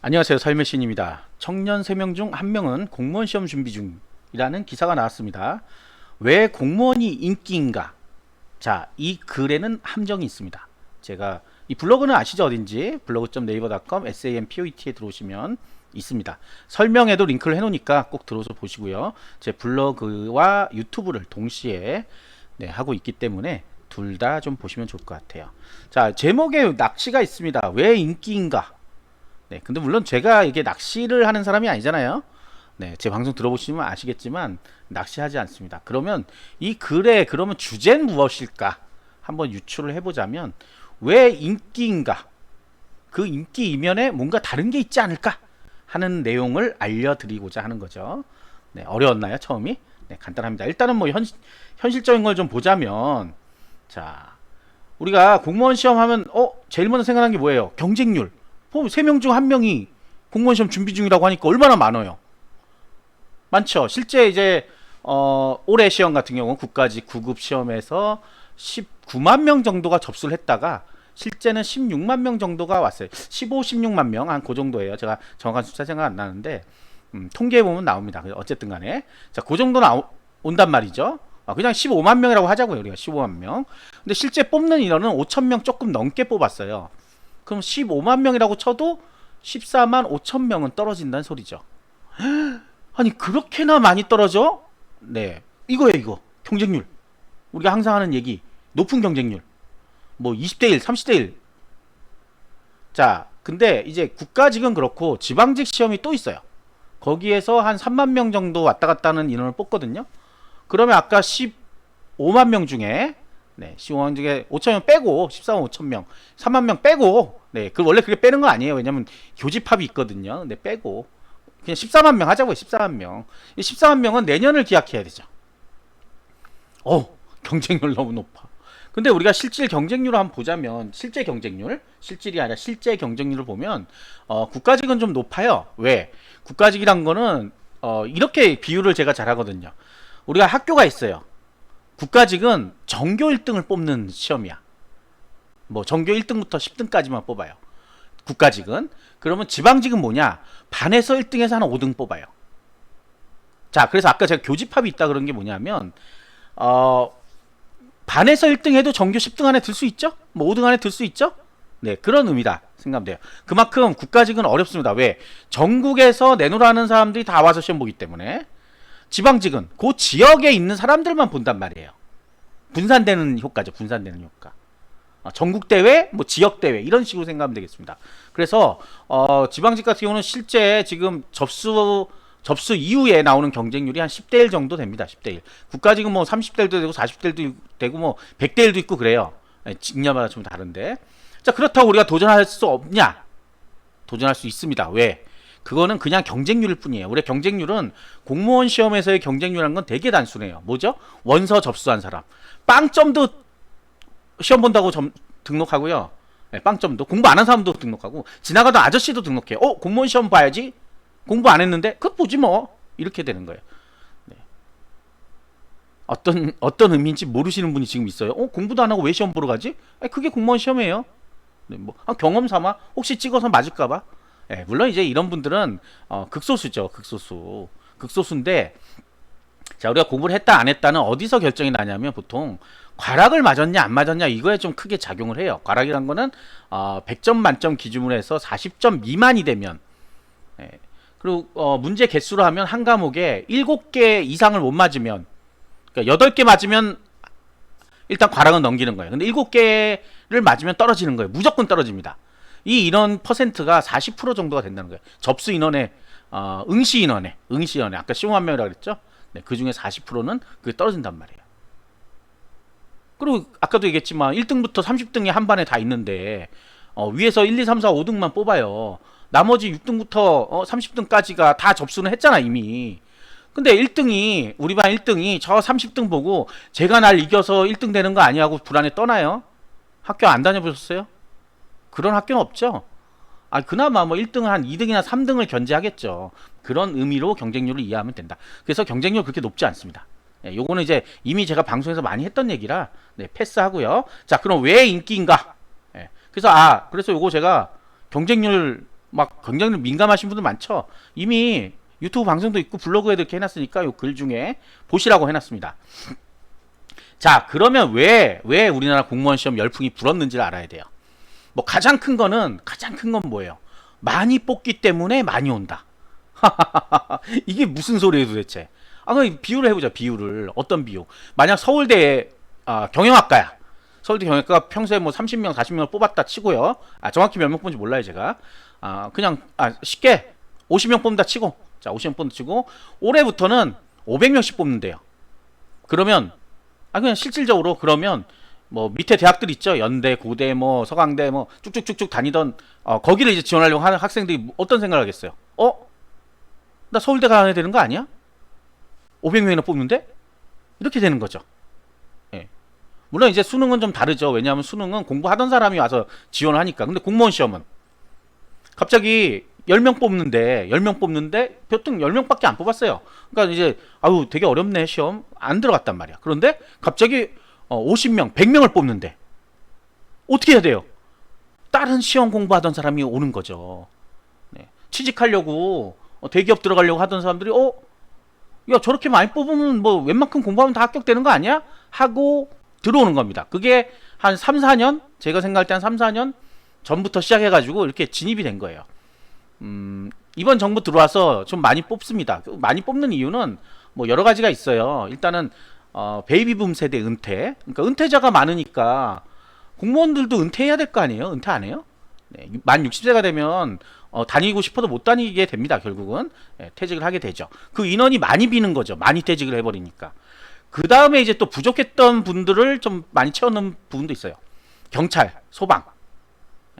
안녕하세요. 삶의 신입니다. 청년 3명 중 1명은 공무원 시험 준비 중이라는 기사가 나왔습니다. 왜 공무원이 인기인가? 자, 이 글에는 함정이 있습니다. 제가 이 블로그는 아시죠? 어딘지 블로그.naver.com sampoet에 들어오시면 있습니다. 설명에도 링크를 해놓으니까 꼭 들어서 보시고요. 제 블로그와 유튜브를 동시에 네, 하고 있기 때문에 둘 다 좀 보시면 좋을 것 같아요. 자, 제목에 낚시가 있습니다. 왜 인기인가? 네, 근데 물론 제가 이게 낚시를 하는 사람이 아니잖아요. 네, 제 방송 들어보시면 아시겠지만 낚시하지 않습니다. 그러면 이 글의 그러면 주제는 무엇일까? 한번 유추를 해보자면 왜 인기인가? 그 인기 이면에 뭔가 다른 게 있지 않을까? 하는 내용을 알려드리고자 하는 거죠. 네, 어려웠나요? 처음이? 네, 간단합니다. 일단은 뭐 현, 현실적인 걸 좀 보자면 자, 우리가 공무원 시험 하면 어, 제일 먼저 생각나는 게 뭐예요? 경쟁률. 세명 중 한 명이 공무원 시험 준비 중이라고 하니까 얼마나 많아요? 많죠. 실제 이제 어, 올해 시험 같은 경우는 국가직 9급 시험에서 19만 명 정도가 접수를 했다가 실제는 16만 명 정도가 왔어요. 15, 16만 명 한 그 정도예요. 제가 정확한 숫자 생각 안 나는데 음, 통계해 보면 나옵니다. 어쨌든 간에 자, 그 정도 나오 온단 말이죠. 아, 그냥 15만 명이라고 하자고요. 우리가 15만 명. 근데 실제 뽑는 인원은 5천 명 조금 넘게 뽑았어요. 그럼 15만 명이라고 쳐도 14만 5천 명은 떨어진다는 소리죠. 아니 그렇게나 많이 떨어져? 네, 이거예요 이거 경쟁률. 우리가 항상 하는 얘기 높은 경쟁률. 뭐 20대 1, 30대 1. 자, 근데 이제 국가직은 그렇고 지방직 시험이 또 있어요. 거기에서 한 3만 명 정도 왔다 갔다 하는 인원을 뽑거든요. 그러면 아까 15만 명 중에 네, 15만 중에 5천 명 빼고 14만 5천 명, 3만 명 빼고 네, 그 원래 그게 빼는 거 아니에요. 왜냐면 교집합이 있거든요. 근데 빼고 그냥 14만 명 하자고요. 14만 명. 이 14만 명은 내년을 기약해야 되죠. 어, 경쟁률 너무 높아. 근데 우리가 실질 경쟁률을 한번 보자면 실제 경쟁률, 실질이 아니라 실제 경쟁률을 보면 어, 국가직은 좀 높아요. 왜? 국가직이란 거는 어, 이렇게 비율을 제가 잘 하거든요. 우리가 학교가 있어요. 국가직은 전교 1등을 뽑는 시험이야. 뭐 전교 1등부터 10등까지만 뽑아요. 국가직은 그러면 지방직은 뭐냐? 반에서 1등에서 한 5등 뽑아요. 자, 그래서 아까 제가 교집합이 있다 그런 게 뭐냐면 어 반에서 1등 해도 전교 10등 안에 들 수 있죠? 뭐 5등 안에 들 수 있죠? 네, 그런 의미다 생각하면 돼요. 그만큼 국가직은 어렵습니다. 왜? 전국에서 내놓으라는 사람들이 다 와서 시험 보기 때문에 지방직은 그 지역에 있는 사람들만 본단 말이에요. 분산되는 효과죠. 분산되는 효과. 어, 전국 대회, 뭐 지역 대회 이런 식으로 생각하면 되겠습니다. 그래서 어, 지방직 같은 경우는 실제 지금 접수 접수 이후에 나오는 경쟁률이 한 10대 1 정도 됩니다. 10대 1. 국가직은 뭐 30대 1도 되고 40대 1도 되고 뭐 100대 1도 있고 그래요. 예, 직렬마다 좀 다른데. 자, 그렇다고 우리가 도전할 수 없냐? 도전할 수 있습니다. 왜? 그거는 그냥 경쟁률일 뿐이에요. 우리 경쟁률은 공무원 시험에서의 경쟁률이라는 건 되게 단순해요. 뭐죠? 원서 접수한 사람. 빵점도 시험 본다고 점, 등록하고요. 네, 빵점도 공부 안 한 사람도 등록하고 지나가던 아저씨도 등록해요. 어 공무원 시험 봐야지. 공부 안 했는데 그것 보지 뭐 이렇게 되는 거예요. 네. 어떤 어떤 의미인지 모르시는 분이 지금 있어요. 어 공부도 안 하고 왜 시험 보러 가지? 아니, 그게 공무원 시험이에요. 네, 뭐 아, 경험 삼아 혹시 찍어서 맞을까봐. 네, 물론 이제 이런 분들은 어, 극소수죠. 극소수. 극소수인데 자 우리가 공부를 했다 안 했다는 어디서 결정이 나냐면 보통 과락을 맞았냐 안 맞았냐 이거에 좀 크게 작용을 해요. 과락이란 거는 어, 100점 만점 기준으로 해서 40점 미만이 되면 예. 그리고 어, 문제 개수로 하면 한 과목에 7개 이상을 못 맞으면 그러니까 8개 맞으면 일단 과락은 넘기는 거예요. 근데 7개를 맞으면 떨어지는 거예요. 무조건 떨어집니다. 이 인원 퍼센트가 40% 정도가 된다는 거예요. 접수 인원의 어, 응시 인원의 응시 인원의 아까 15만 명이라고 그랬죠? 네, 그 중에 40%는 그게 떨어진단 말이에요. 그리고 아까도 얘기했지만 1등부터 30등이 한 반에 다 있는데 어, 위에서 1, 2, 3, 4, 5등만 뽑아요. 나머지 6등부터 어, 30등까지가 다 접수는 했잖아 이미. 근데 1등이 우리 반 1등이 저 30등 보고 제가 날 이겨서 1등 되는 거 아니냐고 불안에 떠나요. 학교 안 다녀보셨어요? 그런 학교는 없죠. 아 그나마 뭐 1등을 한 2등이나 3등을 견제하겠죠. 그런 의미로 경쟁률을 이해하면 된다. 그래서 경쟁률 그렇게 높지 않습니다. 예, 요거는 이제 이미 제가 방송에서 많이 했던 얘기라 네, 패스하고요. 자, 그럼 왜 인기인가? 예, 그래서 아, 그래서 요거 제가 경쟁률 막 굉장히 민감하신 분들 많죠. 이미 유튜브 방송도 있고 블로그에도 이렇게 해놨으니까 요 글 중에 보시라고 해놨습니다. 자, 그러면 왜, 왜 우리나라 공무원 시험 열풍이 불었는지를 알아야 돼요. 뭐 가장 큰 거는, 가장 큰 건 뭐예요? 많이 뽑기 때문에 많이 온다. 이게 무슨 소리예요 도대체? 아, 그럼 비유를 해보자, 비유를. 어떤 비유? 만약 서울대 아, 경영학과야. 서울대 경영학과가 평소에 뭐 30명, 40명을 뽑았다 치고요. 아, 정확히 몇 명 뽑는지 몰라요, 제가. 아, 그냥, 아, 쉽게 50명 뽑는다 치고. 자, 50명 뽑는다 치고. 올해부터는 500명씩 뽑는데요. 그러면, 아, 그냥 실질적으로 그러면 뭐 밑에 대학들 있죠. 연대, 고대, 뭐 서강대, 뭐 쭉쭉쭉쭉 다니던 어, 거기를 이제 지원하려고 하는 학생들이 어떤 생각을 하겠어요? 어? 나 서울대 가야 되는 거 아니야? 500명이나 뽑는데? 이렇게 되는 거죠. 예. 물론 이제 수능은 좀 다르죠. 왜냐하면 수능은 공부하던 사람이 와서 지원을 하니까. 근데 공무원 시험은 갑자기 10명 뽑는데 10명 뽑는데 보통 10명밖에 안 뽑았어요. 그러니까 이제 아유 되게 어렵네 시험 안 들어갔단 말이야. 그런데 갑자기 어, 50명, 100명을 뽑는데 어떻게 해야 돼요? 다른 시험 공부하던 사람이 오는 거죠. 네. 취직하려고 어, 대기업 들어가려고 하던 사람들이 어, 야 저렇게 많이 뽑으면 뭐 웬만큼 공부하면 다 합격되는 거 아니야? 하고 들어오는 겁니다. 그게 한 3, 4년 제가 생각할 때 한 3, 4년 전부터 시작해가지고 이렇게 진입이 된 거예요. 음, 이번 정부 들어와서 좀 많이 뽑습니다. 그 많이 뽑는 이유는 뭐 여러 가지가 있어요. 일단은 어, 베이비붐 세대 은퇴. 그러니까 은퇴자가 많으니까 공무원들도 은퇴해야 될 거 아니에요? 은퇴 안 해요? 네, 만 60세가 되면 어, 다니고 싶어도 못 다니게 됩니다. 결국은 예, 퇴직을 하게 되죠. 그 인원이 많이 비는 거죠. 많이 퇴직을 해버리니까. 그 다음에 이제 또 부족했던 분들을 좀 많이 채워넣는 부분도 있어요. 경찰, 소방.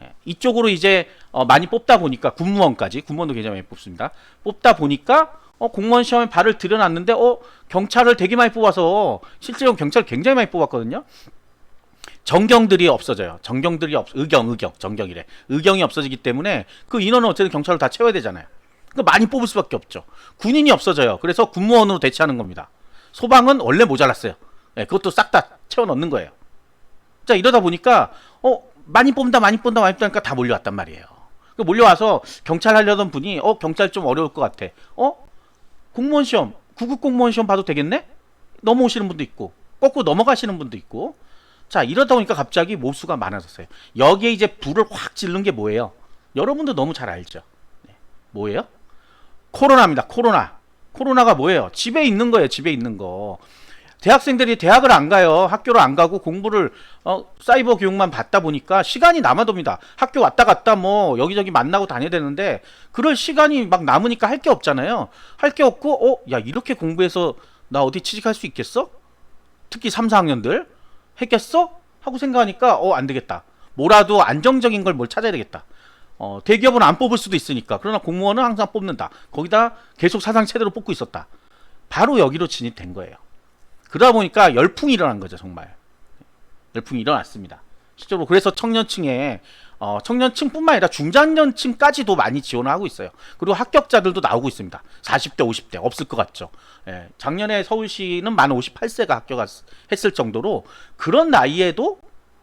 예, 이쪽으로 이제 어, 많이 뽑다 보니까 군무원까지 군무원도 굉장히 많이 뽑습니다. 뽑다 보니까 어, 공무원 시험에 발을 들여놨는데 어 경찰을 되게 많이 뽑아서 실제로 경찰 굉장히 많이 뽑았거든요. 정경들이 없어져요. 정경들이 없 의경 의경 정경이래. 의경이 없어지기 때문에 그 인원은 어쨌든 경찰을 다 채워야 되잖아요. 그러니까 많이 뽑을 수밖에 없죠. 군인이 없어져요. 그래서 군무원으로 대체하는 겁니다. 소방은 원래 모자랐어요. 예, 그것도 싹 다 채워 넣는 거예요. 자 이러다 보니까 어 많이 뽑는다 많이 뽑는다 많이 뽑는다 다 몰려왔단 말이에요. 그 몰려와서 경찰 하려던 분이 어 경찰 좀 어려울 것 같아. 어 공무원 시험 구급 공무원 시험 봐도 되겠네? 넘어오시는 분도 있고 거꾸로 넘어가시는 분도 있고 자 이러다 보니까 갑자기 모수가 많아졌어요. 여기에 이제 불을 확 질른 게 뭐예요? 여러분도 너무 잘 알죠. 네. 뭐예요? 코로나입니다. 코로나. 코로나가 뭐예요? 집에 있는 거예요. 집에 있는 거. 대학생들이 대학을 안 가요. 학교를 안 가고 공부를 어, 사이버 교육만 받다 보니까 시간이 남아돕니다. 학교 왔다 갔다 뭐 여기저기 만나고 다녀야 되는데 그럴 시간이 막 남으니까 할 게 없잖아요. 할 게 없고 어, 야 이렇게 공부해서 나 어디 취직할 수 있겠어? 특히 3, 4학년들 했겠어? 하고 생각하니까 어, 안 되겠다. 뭐라도 안정적인 걸 뭘 찾아야 되겠다. 어, 대기업은 안 뽑을 수도 있으니까. 그러나 공무원은 항상 뽑는다. 거기다 계속 사상 체대로 뽑고 있었다. 바로 여기로 진입된 거예요. 그러다 보니까 열풍이 일어난 거죠, 정말. 열풍이 일어났습니다. 실제로 그래서 청년층에 어, 청년층뿐만 아니라 중장년층까지도 많이 지원을 하고 있어요. 그리고 합격자들도 나오고 있습니다. 40대, 50대 없을 것 같죠. 예, 작년에 서울시는 만 58세가 합격했을 정도로 그런 나이에도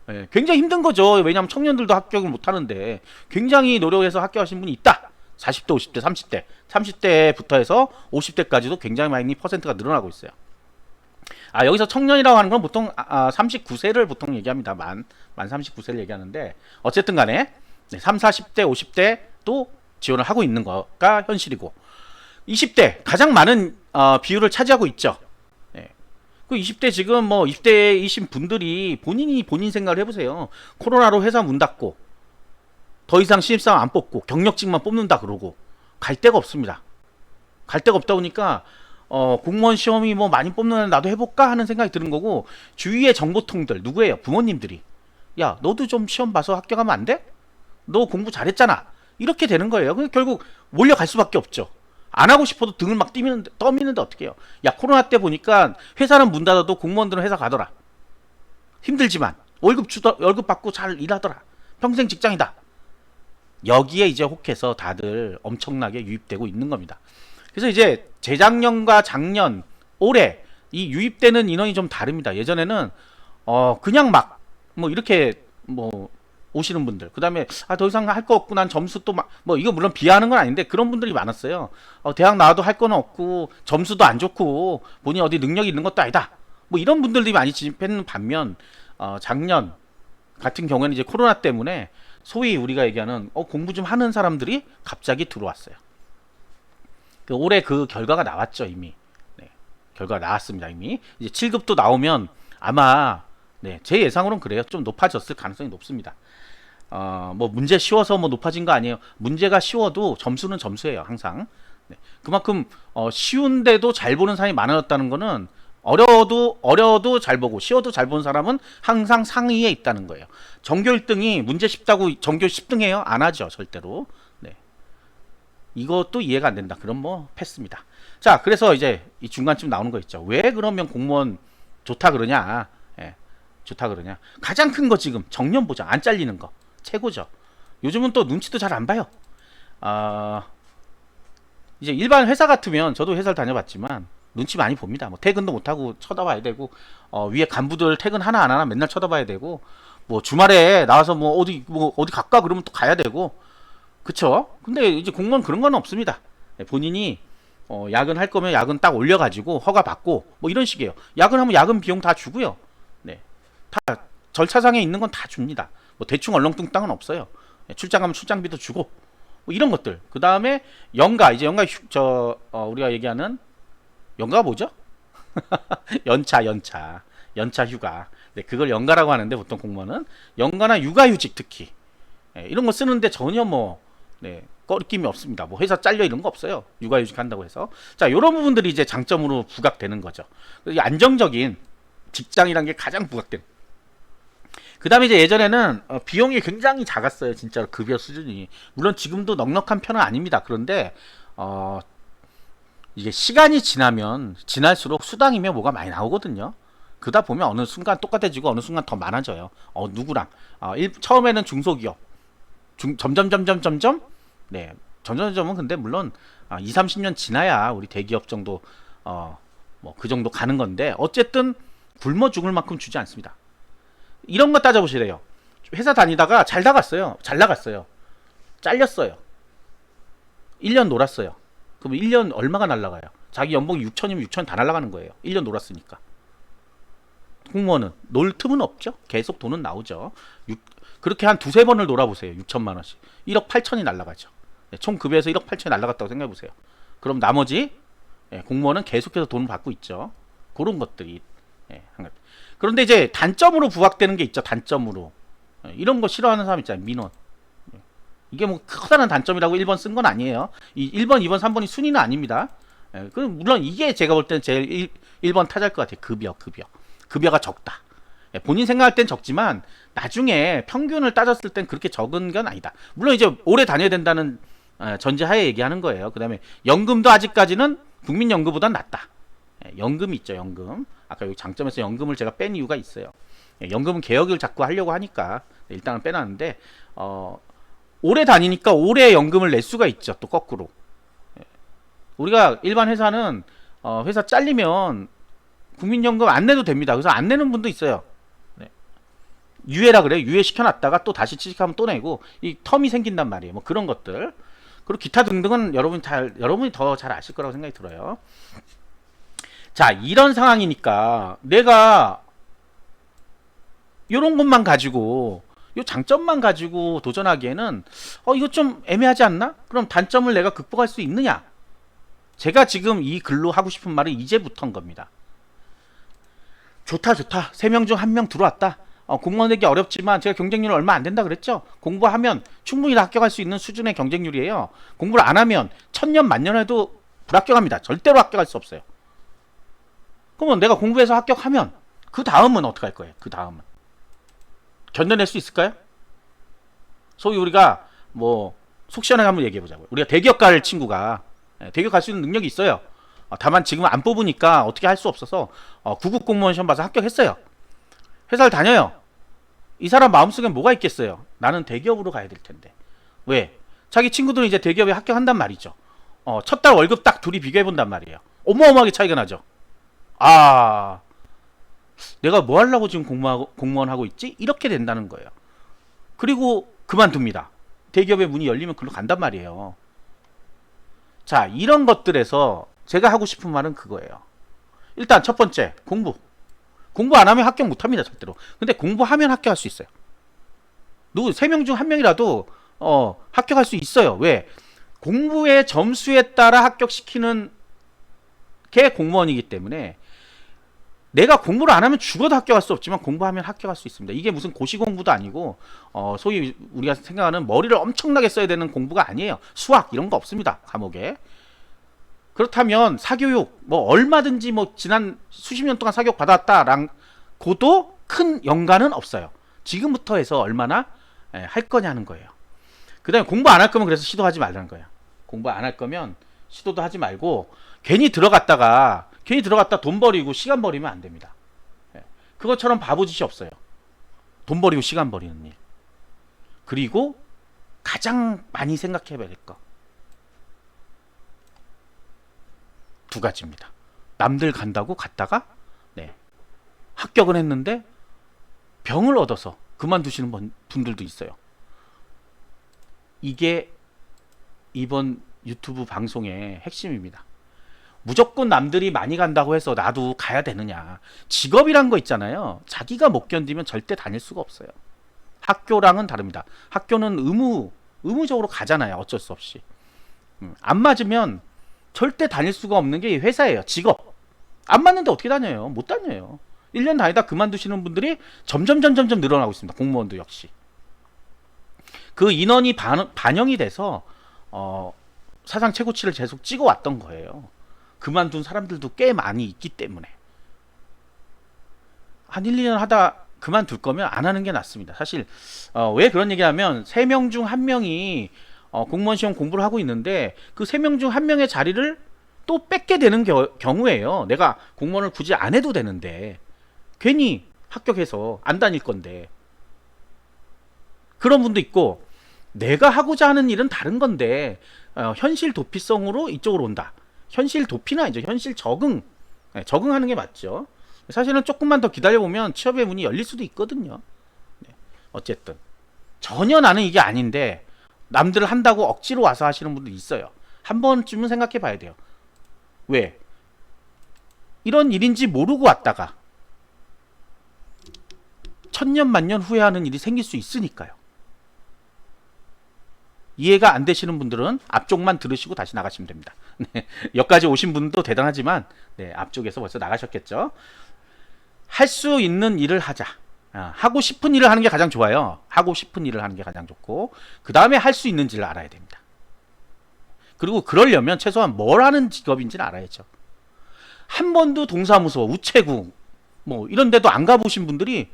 예, 굉장히 힘든 거죠. 왜냐하면 청년들도 합격을 못 하는데 굉장히 노력해서 합격하신 분이 있다. 40대, 50대, 30대, 30대부터 해서 50대까지도 굉장히 많이 퍼센트가 늘어나고 있어요. 아 여기서 청년이라고 하는 건 보통 아, 39세를 보통 얘기합니다. 만, 만 39세를 얘기하는데 어쨌든 간에 네, 3, 40대, 50대도 지원을 하고 있는 거가 현실이고 20대 가장 많은 어, 비율을 차지하고 있죠. 네. 그 20대 지금 뭐 20대이신 분들이 본인이 본인 생각을 해보세요. 코로나로 회사 문 닫고 더 이상 신입사원 안 뽑고 경력직만 뽑는다 그러고 갈 데가 없습니다. 갈 데가 없다 보니까 어, 공무원 시험이 뭐 많이 뽑는 나도 해볼까 하는 생각이 드는 거고 주위의 정보통들 누구예요? 부모님들이 야 너도 좀 시험 봐서 합격하면 안 돼? 너 공부 잘했잖아 이렇게 되는 거예요. 그러니까 결국 몰려갈 수밖에 없죠. 안 하고 싶어도 등을 막 뛰미는데 떠미는데 어떻게 해요? 야 코로나 때 보니까 회사는 문 닫아도 공무원들은 회사 가더라. 힘들지만 월급 주더 월급 받고 잘 일하더라. 평생 직장이다. 여기에 이제 혹해서 다들 엄청나게 유입되고 있는 겁니다. 그래서 이제 재작년과 작년, 올해 이 유입되는 인원이 좀 다릅니다. 예전에는 어 그냥 막 뭐 이렇게 뭐 오시는 분들. 그다음에 아 더 이상 할 거 없고 난 점수 또 뭐 이거 물론 비하하는 건 아닌데 그런 분들이 많았어요. 어, 대학 나와도 할 건 없고 점수도 안 좋고 본인 어디 능력이 있는 것도 아니다. 뭐 이런 분들이 많이 진입했는 반면 어, 작년 같은 경우에는 이제 코로나 때문에 소위 우리가 얘기하는 어, 공부 좀 하는 사람들이 갑자기 들어왔어요. 그 올해 그 결과가 나왔죠 이미. 네, 결과 가 나왔습니다 이미. 이제 7급도 나오면 아마 네, 제 예상으로는 그래요. 좀 높아졌을 가능성이 높습니다. 어, 뭐 문제 쉬워서 뭐 높아진 거 아니에요. 문제가 쉬워도 점수는 점수예요, 항상. 네, 그만큼 어, 쉬운데도 잘 보는 사람이 많아졌다는 거는 어려워도 어려워도 잘 보고 쉬워도 잘 보는 사람은 항상 상위에 있다는 거예요. 전교 1등이 문제 쉽다고 전교 10등 해요? 안 하죠, 절대로. 네. 이것도 이해가 안 된다. 그럼 뭐 패스입니다. 자, 그래서 이제 이 중간쯤 나오는 거 있죠. 왜 그러면 공무원 좋다 그러냐? 예, 좋다 그러냐? 가장 큰 거 지금 정년 보장 안 잘리는 거 최고죠. 요즘은 또 눈치도 잘 안 봐요. 아 이제 일반 회사 같으면 저도 회사를 다녀봤지만 눈치 많이 봅니다. 뭐 퇴근도 못 하고 쳐다봐야 되고 어, 위에 간부들 퇴근 하나 안 하나 맨날 쳐다봐야 되고 뭐 주말에 나와서 뭐 어디 뭐 어디 갈까 그러면 또 가야 되고 그쵸? 근데 이제 공무원 그런 건 없습니다. 네, 본인이 어, 야근할 거면 야근 딱 올려가지고 허가 받고 뭐 이런 식이에요. 야근하면 야근 비용 다 주고요. 네, 다 절차상에 있는 건 다 줍니다. 뭐 대충 얼렁뚱땅은 없어요. 네, 출장 가면 출장비도 주고 뭐 이런 것들. 그 다음에 연가 이제 연가 휴, 저 어, 우리가 얘기하는 연가가 뭐죠? 연차 연차 연차 휴가. 네, 그걸 연가라고 하는데 보통 공무원은 연가나 육아휴직 특히 네, 이런 거 쓰는데 전혀 뭐 네, 꺼리낌이 없습니다. 뭐 회사 잘려 이런 거 없어요. 육아휴직 한다고 해서. 자, 이런 부분들이 이제 장점으로 부각되는 거죠. 이 안정적인 직장이란 게 가장 부각되는. 그 다음에 이제 예전에는 어, 비용이 굉장히 작았어요. 진짜로 급여 수준이. 물론 지금도 넉넉한 편은 아닙니다. 그런데, 어, 이게 시간이 지나면, 지날수록 수당이면 뭐가 많이 나오거든요. 그러다 보면 어느 순간 똑같아지고 어느 순간 더 많아져요. 어, 누구랑. 어, 일, 처음에는 중소기업. 중, 점점, 점점, 점점, 네. 점점점은 근데 물론 아, 2, 30년 지나야 우리 대기업 정도 어 뭐 그 정도 가는 건데 어쨌든 굶어 죽을 만큼 주지 않습니다. 이런 거 따져보시래요. 회사 다니다가 잘 나갔어요. 잘 나갔어요. 잘렸어요. 1년 놀았어요. 그럼 1년 얼마가 날라가요? 자기 연봉 6천이면 6천 다 날라가는 거예요. 1년 놀았으니까. 공무원은 놀 틈은 없죠. 계속 돈은 나오죠. 6, 그렇게 한 두세 번을 놀아보세요. 6천만 원씩. 1억 8천이 날라가죠. 네, 총 급여에서 1억 8천이 날라갔다고 생각해 보세요. 그럼 나머지 예, 공무원은 계속해서 돈을 받고 있죠. 그런 것들이 예, 한 것. 그런데 이제 단점으로 부각되는 게 있죠. 단점으로 예, 이런 거 싫어하는 사람 있잖아요. 민원. 예. 이게 뭐 커다란 단점이라고 1번 쓴 건 아니에요. 이 1번, 2번, 3번이 순위는 아닙니다. 예, 그 물론 이게 제가 볼 때는 제일 1, 1번 타자일 것 같아요. 급여, 급여. 급여가 적다. 예, 본인 생각할 땐 적지만 나중에 평균을 따졌을 땐 그렇게 적은 건 아니다. 물론 이제 오래 다녀야 된다는 어, 전제하에 얘기하는 거예요. 그 다음에 연금도 아직까지는 국민연금보다 낫다. 예, 연금이 있죠, 연금. 아까 여기 장점에서 연금을 제가 뺀 이유가 있어요. 예, 연금은 개혁을 자꾸 하려고 하니까 일단은 빼놨는데 어, 오래 다니니까 오래 연금을 낼 수가 있죠. 또 거꾸로. 우리가 일반 회사는 어, 회사 잘리면 국민연금 안 내도 됩니다. 그래서 안 내는 분도 있어요. 네. 유예라 그래요. 유예 시켜놨다가 또 다시 취직하면 또 내고 이 텀이 생긴단 말이에요. 뭐 그런 것들. 그리고 기타 등등은 여러분 잘 여러분이 더 잘 아실 거라고 생각이 들어요. 자 이런 상황이니까 내가 이런 것만 가지고 요 장점만 가지고 도전하기에는 어 이거 좀 애매하지 않나? 그럼 단점을 내가 극복할 수 있느냐? 제가 지금 이 글로 하고 싶은 말은 이제부터인 겁니다. 좋다 좋다 세 명 중 한 명 들어왔다 어, 공무원 되기 어렵지만 제가 경쟁률 얼마 안 된다 그랬죠? 공부하면 충분히 다 합격할 수 있는 수준의 경쟁률이에요. 공부를 안 하면 천년 만년 해도 불합격합니다. 절대로 합격할 수 없어요. 그러면 내가 공부해서 합격하면 그 다음은 어떻게 할 거예요? 그 다음은. 견뎌낼 수 있을까요? 소위 우리가 뭐 속 시원하게 한번 얘기해 보자고요. 우리가 대기업 갈 친구가 예, 대기업 갈 수 있는 능력이 있어요. 어, 다만 지금 안 뽑으니까 어떻게 할 수 없어서 어, 구급 공무원 시험 봐서 합격했어요. 회사를 다녀요. 이 사람 마음속엔 뭐가 있겠어요? 나는 대기업으로 가야 될 텐데. 왜? 자기 친구들은 이제 대기업에 합격한단 말이죠. 어, 첫 달 월급 딱 둘이 비교해 본단 말이에요. 어마어마하게 차이가 나죠. 아, 내가 뭐 하려고 지금 공무하고, 공무원 하고 있지? 이렇게 된다는 거예요. 그리고 그만둡니다. 대기업의 문이 열리면 글로 간단 말이에요. 자, 이런 것들에서 제가 하고 싶은 말은 그거예요. 일단 첫 번째, 공부. 공부 안 하면 합격 못 합니다, 절대로. 근데 공부하면 합격할 수 있어요. 누구, 세 명 중 한 명이라도, 어, 합격할 수 있어요. 왜? 공부의 점수에 따라 합격시키는 게 공무원이기 때문에 내가 공부를 안 하면 죽어도 합격할 수 없지만 공부하면 합격할 수 있습니다. 이게 무슨 고시 공부도 아니고 어, 소위 우리가 생각하는 머리를 엄청나게 써야 되는 공부가 아니에요. 수학 이런 거 없습니다. 과목에. 그렇다면 사교육 뭐 얼마든지 뭐 지난 수십 년 동안 사교육 받았다랑 고도 큰 연관은 없어요. 지금부터 해서 얼마나 예, 할 거냐는 거예요. 그다음에 공부 안 할 거면 그래서 시도하지 말라는 거예요. 공부 안 할 거면 시도도 하지 말고 괜히 들어갔다가 괜히 들어갔다 돈 버리고 시간 버리면 안 됩니다. 예. 그것처럼 바보짓이 없어요. 돈 버리고 시간 버리는 일. 그리고 가장 많이 생각해 봐야 될 거. 두 가지입니다. 남들 간다고 갔다가 네. 합격은 했는데 병을 얻어서 그만두시는 분- 분들도 있어요. 이게 이번 유튜브 방송의 핵심입니다. 무조건 남들이 많이 간다고 해서 나도 가야 되느냐. 직업이란 거 있잖아요. 자기가 못 견디면 절대 다닐 수가 없어요. 학교랑은 다릅니다. 학교는 의무, 의무적으로 가잖아요. 어쩔 수 없이. 음, 안 맞으면 절대 다닐 수가 없는 게 회사예요. 직업. 안 맞는데 어떻게 다녀요? 못 다녀요. 1년 다니다 그만두시는 분들이 점점 점점 점 늘어나고 있습니다. 공무원도 역시. 그 인원이 반, 반영이 돼서 어, 사상 최고치를 계속 찍어왔던 거예요. 그만둔 사람들도 꽤 많이 있기 때문에 한 1, 2년 하다 그만둘 거면 안 하는 게 낫습니다. 사실 어, 왜 그런 얘기하면 3명 중 1명이 어, 공무원 시험 공부를 하고 있는데 그 3명 중 1명의 자리를 또 뺏게 되는 겨- 경우에요. 내가 공무원을 굳이 안 해도 되는데 괜히 합격해서 안 다닐 건데 그런 분도 있고 내가 하고자 하는 일은 다른 건데 어, 현실 도피성으로 이쪽으로 온다. 현실 도피는 아니죠. 현실 적응. 네, 적응하는 게 맞죠. 사실은 조금만 더 기다려 보면 취업의 문이 열릴 수도 있거든요. 네, 어쨌든 전혀 나는 이게 아닌데 남들 한다고 억지로 와서 하시는 분도 있어요. 한 번쯤은 생각해 봐야 돼요. 왜? 이런 일인지 모르고 왔다가 천년 만년 후회하는 일이 생길 수 있으니까요. 이해가 안 되시는 분들은 앞쪽만 들으시고 다시 나가시면 됩니다. 네, 여기까지 오신 분도 대단하지만 네, 앞쪽에서 벌써 나가셨겠죠. 할 수 있는 일을 하자. 아, 하고 싶은 일을 하는 게 가장 좋아요. 하고 싶은 일을 하는 게 가장 좋고 그 다음에 할 수 있는지를 알아야 됩니다. 그리고 그러려면 최소한 뭘 하는 직업인지는 알아야죠. 한 번도 동사무소, 우체국 뭐 이런 데도 안 가보신 분들이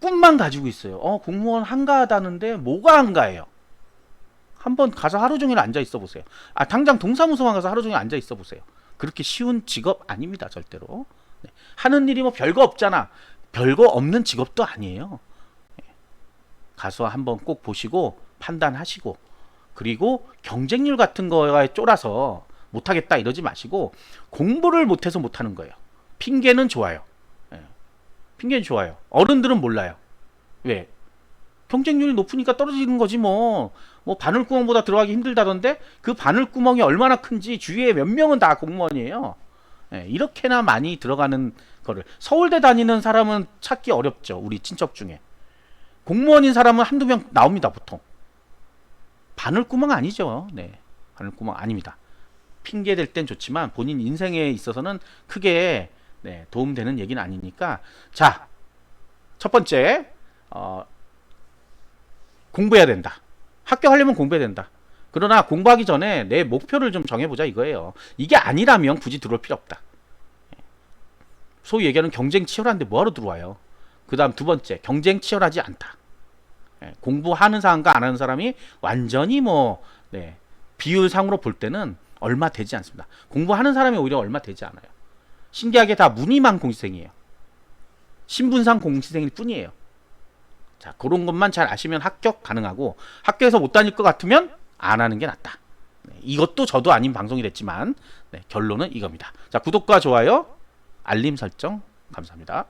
꿈만 가지고 있어요. 어, 공무원 한가하다는데 뭐가 한가해요? 한번 가서 하루 종일 앉아 있어 보세요. 아, 당장 동사무소만 가서 하루 종일 앉아 있어 보세요. 그렇게 쉬운 직업 아닙니다, 절대로. 네. 하는 일이 뭐 별거 없잖아. 별거 없는 직업도 아니에요. 네. 가서 한번 꼭 보시고 판단하시고 그리고 경쟁률 같은 거에 쫄아서 못하겠다 이러지 마시고 공부를 못해서 못하는 거예요. 핑계는 좋아요. 예. 핑계는 좋아요. 어른들은 몰라요. 왜? 경쟁률이 높으니까 떨어지는 거지 뭐. 뭐 바늘구멍보다 들어가기 힘들다던데 그 바늘구멍이 얼마나 큰지 주위에 몇 명은 다 공무원이에요. 예, 이렇게나 많이 들어가는 거를 서울대 다니는 사람은 찾기 어렵죠. 우리 친척 중에. 공무원인 사람은 한두 명 나옵니다, 보통. 바늘구멍 아니죠. 네. 바늘구멍 아닙니다. 핑계 댈땐 좋지만 본인 인생에 있어서는 크게 네, 도움되는 얘기는 아니니까 자, 첫 번째 어, 공부해야 된다. 합격하려면 공부해야 된다. 그러나 공부하기 전에 내 목표를 좀 정해보자 이거예요. 이게 아니라면 굳이 들어올 필요 없다. 소위 얘기하는 경쟁 치열한데 뭐하러 들어와요? 그 다음 두 번째, 경쟁 치열하지 않다. 예, 공부하는 사람과 안 하는 사람이 완전히 뭐, 네, 비율상으로 볼 때는 얼마 되지 않습니다. 공부하는 사람이 오히려 얼마 되지 않아요. 신기하게 다 무늬만 공시생이에요. 신분상 공시생일 뿐이에요. 자, 그런 것만 잘 아시면 합격 가능하고 학교에서 못 다닐 것 같으면 안 하는 게 낫다. 네, 이것도 저도 아닌 방송이 됐지만 네, 결론은 이겁니다. 자, 구독과 좋아요, 알림 설정 감사합니다.